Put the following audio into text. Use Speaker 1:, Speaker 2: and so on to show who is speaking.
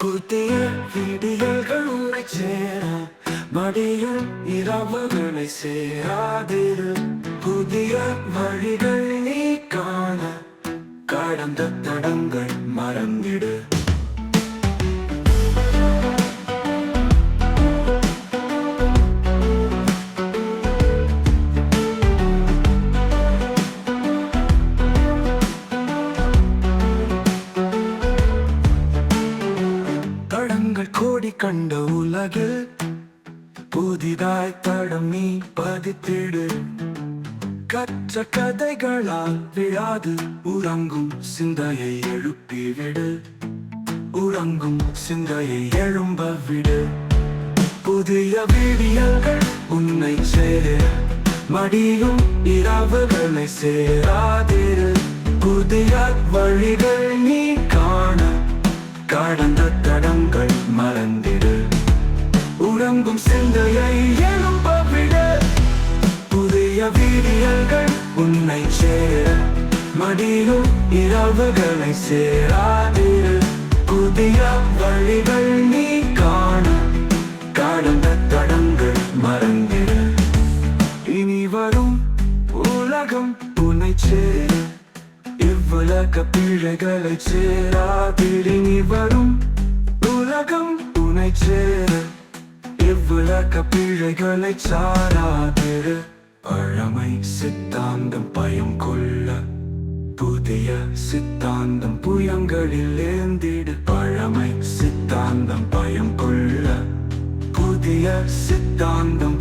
Speaker 1: புதிய விடியல்கள் உன்னை சேர மடியும் இரவுகளை சேராதிரு புதிய வழிகள் நீ காண கடந்த தடங்கள் மறந்திடு. தடங்கள் கோடி கண்ட உலகில் புதிதாய் தடம் நீ பதித்திடு. கற்ற கதைகளால் விழாது உறங்கும் சிந்தையை எழுப்பி விடு. உறங்கும் சிந்தையை எழும்ப விடு. புதிய விடியல்கள் உன்னை சேர. மடியும் இரவுகளை சேராதிரு. புதிய வழிகள் நீ காண கடந்த தடங்கள் மறந்திடு உறங்கும் சிந்தையை எழும்ப விடு புதிய வீடியல்கள் உன்னை சேர. மடியும் இரவுகளை சேராதிரு. புதிய வழிகள் நீ காண. கடந்த தடங்கள் மறந்திரு. இனி வரும் உலகம் உன்னை சேர. இவ்வுலக பிழைகளை சேராதிரு. இனி வரும் உலகம் துணை சேரு. இவ்வுலக பிழைகளை சாராதிரு. பழமை சித்தாந்தம் பயம் கொள்ள. புதிய சித்தாந்தம் புயங்களில் ஏந்திடு. பழமை சித்தாந்தம் பயம் கொள்ள. புதிய சித்தாந்தம்